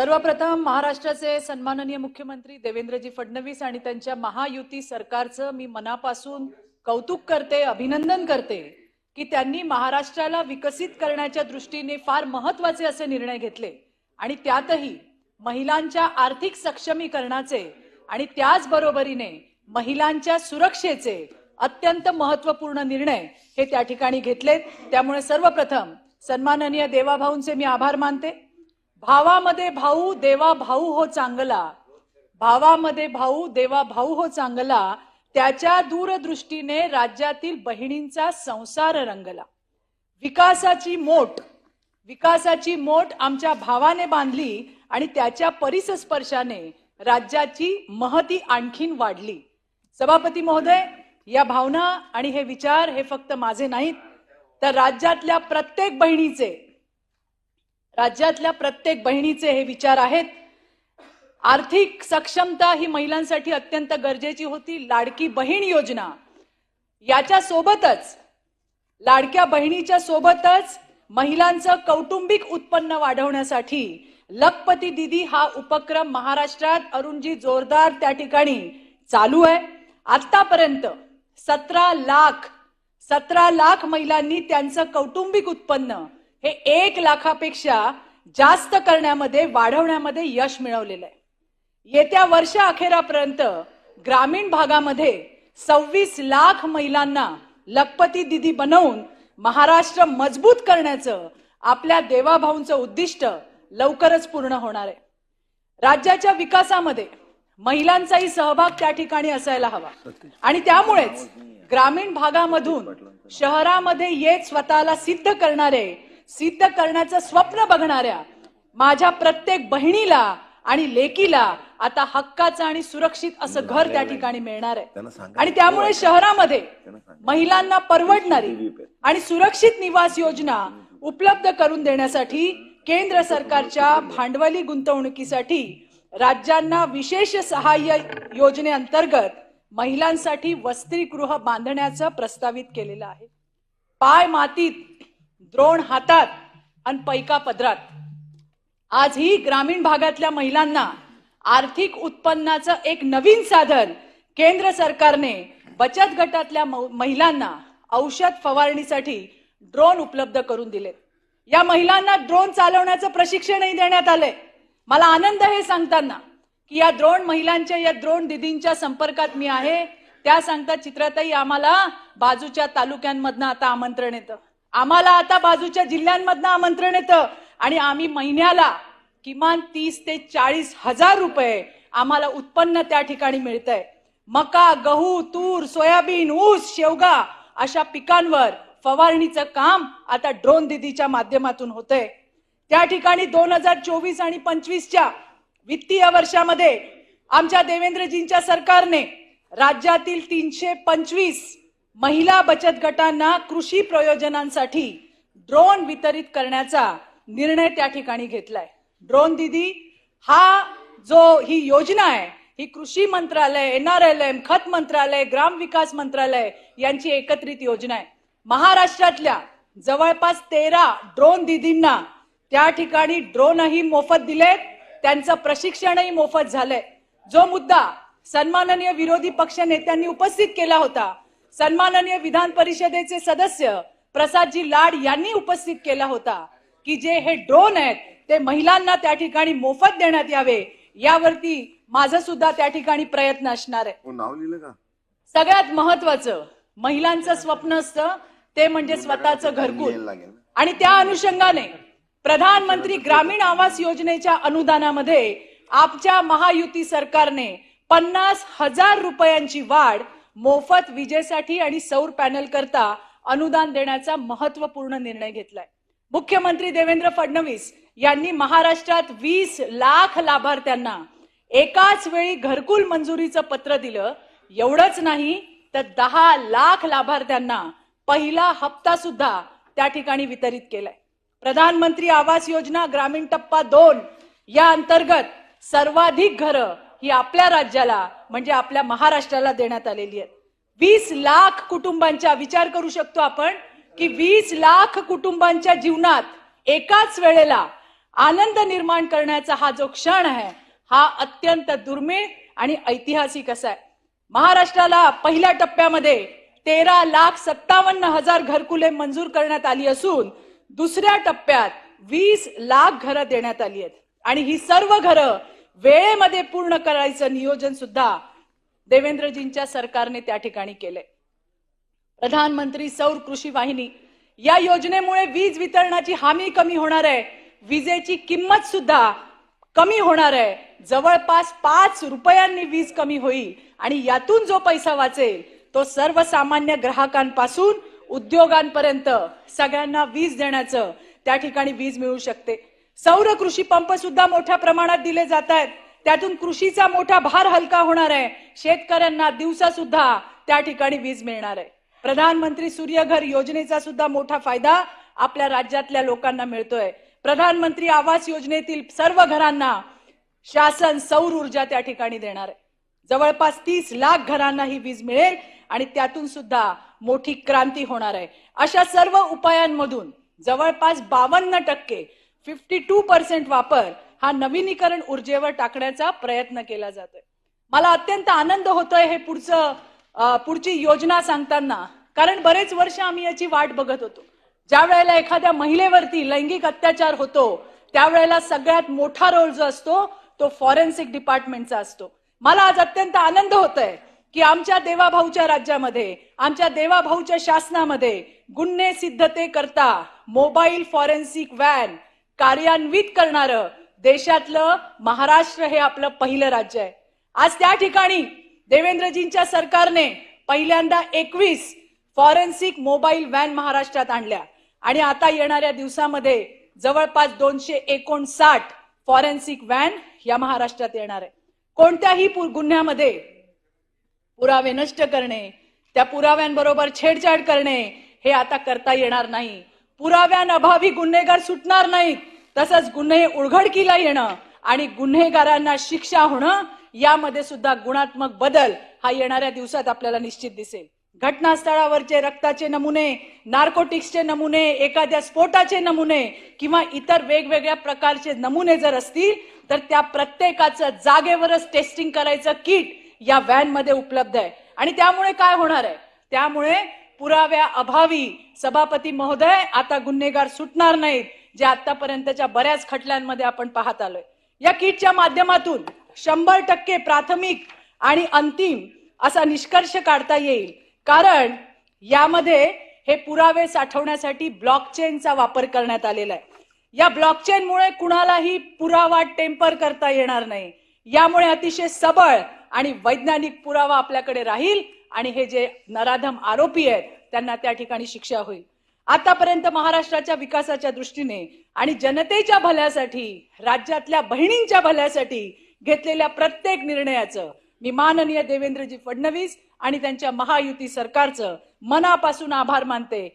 सर्वप्रथम महाराष्ट्राचे सन्माननीय मुख्यमंत्री देवेंद्रजी फडणवीस आणि त्यांच्या महायुती सरकारचं मी मनापासून कौतुक करते अभिनंदन करते की त्यांनी महाराष्ट्राला विकसित करण्याच्या दृष्टीने फार महत्त्वाचे असे निर्णय घेतले. आणि त्यातही महिलांच्या आर्थिक सक्षमीकरणाचे आणि त्याचबरोबरीने महिलांच्या सुरक्षेचे अत्यंत महत्त्वपूर्ण निर्णय हे त्या ठिकाणी घेतलेत. त्यामुळे सर्वप्रथम सन्माननीय देवाभाऊंचे मी आभार मानते. भावामध्ये भाऊ देवा भाऊ हो चांगला. भावामध्ये भाऊ देवा भाऊ हो चांगला. त्याच्या दूरदृष्टीने राज्यातील बहिणींचा संसार रंगला. विकासाची मोठ विकासाची मोठ आमच्या भावाने बांधली आणि त्याच्या परिसस्पर्शाने राज्याची महती आणखीन वाढली. सभापती महोदय या भावना आणि हे विचार हे फक्त माझे नाहीत तर राज्यातल्या प्रत्येक बहिणीचे राज्यातल्या प्रत्येक बहिणीचे हे विचार आहेत. आर्थिक सक्षमता ही महिलांसाठी अत्यंत गरजेची होती. लाडकी बहीण योजना याच्या सोबतच लाडक्या बहिणीच्या सोबतच महिलांचं कौटुंबिक उत्पन्न वाढवण्यासाठी लखपती दिदी हा उपक्रम महाराष्ट्रात अरुणजी जोरदार त्या ठिकाणी चालू आहे. आतापर्यंत सतरा लाख सतरा लाख महिलांनी त्यांचं कौटुंबिक उत्पन्न हे एक लाखापेक्षा जास्त करण्यामध्ये वाढवण्यामध्ये यश मिळवलेलं आहे. येत्या वर्ष अखेरापर्यंत ग्रामीण भागामध्ये सव्वीस लाख महिलांना लखपती दिदी बनवून महाराष्ट्र मजबूत करण्याचं आपल्या देवाभाऊंचं उद्दिष्ट लवकरच पूर्ण होणार आहे. राज्याच्या विकासामध्ये महिलांचाही सहभाग त्या ठिकाणी असायला हवा. आणि त्यामुळेच ग्रामीण भागामधून शहरामध्ये येत स्वतःला सिद्ध करणारे सिद्ध करण्याचं स्वप्न बघणाऱ्या माझ्या प्रत्येक बहिणीला आणि लेकीला आता हक्काचं आणि सुरक्षित असं घर त्या ठिकाणी मिळणार आहे. आणि त्यामुळे शहरामध्ये महिलांना परवडणारी आणि सुरक्षित निवास योजना उपलब्ध करून देण्यासाठी केंद्र सरकारच्या भांडवली गुंतवणुकीसाठी राज्यांना विशेष सहाय्य योजनेअंतर्गत महिलांसाठी वसतिगृह बांधण्याचं प्रस्तावित केलेलं आहे. पाय मातीत द्रोण हातात आणि पैका पदरात. आजही ग्रामीण भागातल्या महिलांना आर्थिक उत्पन्नाचं एक नवीन साधन केंद्र सरकारने बचत गटातल्या महिलांना औषध फवारणीसाठी ड्रोन उपलब्ध करून दिले या महिलांना ड्रोन चालवण्याचं प्रशिक्षणही देण्यात आलंय. मला आनंद हे सांगताना की या द्रोण महिलांच्या या द्रोण दिदींच्या संपर्कात मी आहे. त्या सांगतात चित्रातही आम्हाला बाजूच्या तालुक्यांमधनं आता आमंत्रण येतं. आम्हाला आता बाजूच्या जिल्ह्यांमधनं आमंत्रण येतं. आणि आम्ही महिन्याला किमान तीस ते चाळीस हजार रुपये आम्हाला उत्पन्न त्या ठिकाणी मिळतंय. मका गहू तूर सोयाबीन ऊस शेवगा अशा पिकांवर फवारणीचं काम आता ड्रोन दिदीच्या माध्यमातून होतंय. त्या ठिकाणी दोन हजार चोवीस आणि पंचवीसच्या वित्तीय वर्षामध्ये आमच्या देवेंद्रजींच्या सरकारने राज्यातील तीनशे पंचवीस महिला बचत गटांना कृषी प्रयोजनांसाठी ड्रोन वितरित करण्याचा निर्णय त्या ठिकाणी घेतलाय. ड्रोन दिदी हा जो ही योजना आहे ही कृषी मंत्रालय एनआरएलएम खत मंत्रालय ग्राम विकास मंत्रालय यांची एकत्रित योजना आहे. महाराष्ट्रातल्या जवळपास तेरा ड्रोन दिदींना त्या ठिकाणी ड्रोनही मोफत दिलेत त्यांचं प्रशिक्षणही मोफत झालंय. जो मुद्दा सन्माननीय विरोधी पक्ष नेत्यांनी उपस्थित केला होता सन्माननीय विधान परिषदेचे सदस्य प्रसादजी लाड यांनी उपस्थित केला होता की जे हे ड्रोन आहेत ते महिलांना त्या ठिकाणी मोफत देण्यात यावे यावरती माझं सुद्धा त्या ठिकाणी प्रयत्न असणार आहे. हो सगळ्यात महत्वाचं महिलांचं स्वप्न असतं ते म्हणजे स्वतःचं घरकुल. आणि त्या अनुषंगाने प्रधानमंत्री ग्रामीण आवास योजनेच्या अनुदानामध्ये आमच्या महायुती सरकारने पन्नास हजार रुपयांची वाढ मोफत विजेसाठी आणि सौर पॅनल करता अनुदान देण्याचा महत्त्वपूर्ण निर्णय घेतलाय. मुख्यमंत्री देवेंद्र फडणवीस यांनी महाराष्ट्रात वीस लाख लाभार्थ्यांना एकाच वेळी घरकुल मंजुरीचं पत्र दिलं. एवढंच नाही तर दहा लाख लाभार्थ्यांना पहिला हप्ता सुद्धा त्या ठिकाणी वितरित केलाय. प्रधानमंत्री आवास योजना ग्रामीण टप्पा दोन या अंतर्गत सर्वाधिक घरं ही आपल्या राज्याला म्हणजे आपल्या महाराष्ट्राला देण्यात आलेली आहेत वीस लाख कुटुंबांच्या विचार करू शकतो आपण की वीस लाख कुटुंबांच्या जीवनात एकाच वेळेला आनंद निर्माण करण्याचा हा जो क्षण आहे हा अत्यंत दुर्मिळ आणि ऐतिहासिक असा आहे. महाराष्ट्राला पहिल्या टप्प्यामध्ये तेरा लाख सत्तावन्न हजार घरकुले मंजूर करण्यात आली असून दुसऱ्या टप्प्यात वीस लाख घरं देण्यात आली आहेत. आणि ही सर्व घरं वेळेमध्ये पूर्ण करायचं नियोजन सुद्धा देवेंद्रजींच्या सरकारने त्या ठिकाणी केले प्रधानमंत्री सौर कृषी वाहिनी या योजनेमुळे वीज वितरणाची हमी कमी होणार आहे. विजेची किंमत सुद्धा कमी होणार आहे. जवळपास पाच रुपयांनी वीज कमी होईल आणि यातून जो पैसा वाचेल तो सर्वसामान्य ग्राहकांपासून उद्योगांपर्यंत सगळ्यांना वीज देण्याचं त्या ठिकाणी वीज मिळू शकते. सौर कृषी पंप सुद्धा मोठ्या प्रमाणात दिले जात आहेत. त्यातून कृषीचा मोठा भार हलका होणार आहे. शेतकऱ्यांना दिवसा सुद्धा त्या ठिकाणी वीज मिळणार आहे. प्रधानमंत्री सूर्यघर योजनेचा सुद्धा मोठा फायदा आपल्या राज्यातल्या लोकांना मिळतोय. प्रधानमंत्री आवास योजनेतील सर्व घरांना शासन सौर ऊर्जा त्या ठिकाणी देणार आहे. जवळपास तीस लाख घरांना ही वीज मिळेल आणि त्यातून सुद्धा मोठी क्रांती होणार आहे. अशा सर्व उपायांमधून जवळपास बावन्न टक्के फिफ्टी टू पर्सेंट वापर हा नवीनीकरण ऊर्जेवर टाकण्याचा प्रयत्न केला जातोय. मला अत्यंत आनंद होतोय हे पुढचं पुढची योजना सांगताना कारण बरेच वर्ष आम्ही याची वाट बघत होतो. ज्या वेळेला एखाद्या महिलेवरती लैंगिक अत्याचार होतो त्यावेळेला सगळ्यात मोठा रोल जो असतो तो फॉरेन्सिक डिपार्टमेंटचा असतो. मला आज अत्यंत आनंद होत आहे की आमच्या देवाभाऊच्या राज्यामध्ये आमच्या देवाभाऊच्या शासनामध्ये गुन्हे सिद्धते करता मोबाईल फॉरेन्सिक व्हॅन कार्यान्वित करणारं देशातलं महाराष्ट्र हे आपलं पहिलं राज्य आहे. आज त्या ठिकाणी देवेंद्रजींच्या सरकारने पहिल्यांदा एकवीस फॉरेन्सिक मोबाईल व्हॅन महाराष्ट्रात आणल्या. आणि आता येणाऱ्या दिवसामध्ये जवळपास दोनशे एकोणसाठ फॉरेन्सिक व्हॅन या महाराष्ट्रात येणार आहे. कोणत्याही गुन्ह्यामध्ये पुरावे नष्ट करणे त्या पुराव्यांबरोबर छेडछाड करणे हे आता करता येणार नाही. पुराव्यांअभावी गुन्हेगार सुटणार नाहीत. तसंच गुन्हे उघडकीला येणं आणि गुन्हेगारांना शिक्षा होणं यामध्ये सुद्धा गुणात्मक बदल हा येणाऱ्या दिवसात आपल्याला निश्चित दिसेल. घटनास्थळावरचे रक्ताचे नमुने नार्कोटिक्सचे नमुने एखाद्या स्फोटाचे नमुने किंवा इतर वेगवेगळ्या प्रकारचे नमुने जर असतील तर त्या प्रत्येकाचं जागेवरच टेस्टिंग करायचं किट या व्हॅनमध्ये उपलब्ध आहे. आणि त्यामुळे काय होणार आहे? त्यामुळे पुराव्या अभावी सभापती महोदय आता गुन्हेगार सुटणार नाहीत. जे आतापर्यंतच्या बऱ्याच खटल्यांमध्ये आपण पाहत आलोय. या किटच्या माध्यमातून शंभर टक्के प्राथमिक आणि अंतिम असा निष्कर्ष काढता येईल. कारण यामध्ये हे पुरावे साठवण्यासाठी ब्लॉकचेनचा वापर करण्यात आलेला आहे. या ब्लॉकचेनमुळे कुणालाही पुरावा टेम्पर करता येणार नाही. यामुळे अतिशय सबळ आणि वैज्ञानिक पुरावा आपल्याकडे राहील आणि हे जे नराधम आरोपी आहेत त्यांना त्या ठिकाणी शिक्षा होईल. आतापर्यंत महाराष्ट्राच्या विकासाच्या दृष्टीने आणि जनतेच्या भल्यासाठी राज्यातल्या बहिणींच्या भल्यासाठी घेतलेल्या प्रत्येक निर्णयाचं मी माननीय देवेंद्रजी फडणवीस आणि त्यांच्या महायुती सरकारचं मनापासून आभार मानते.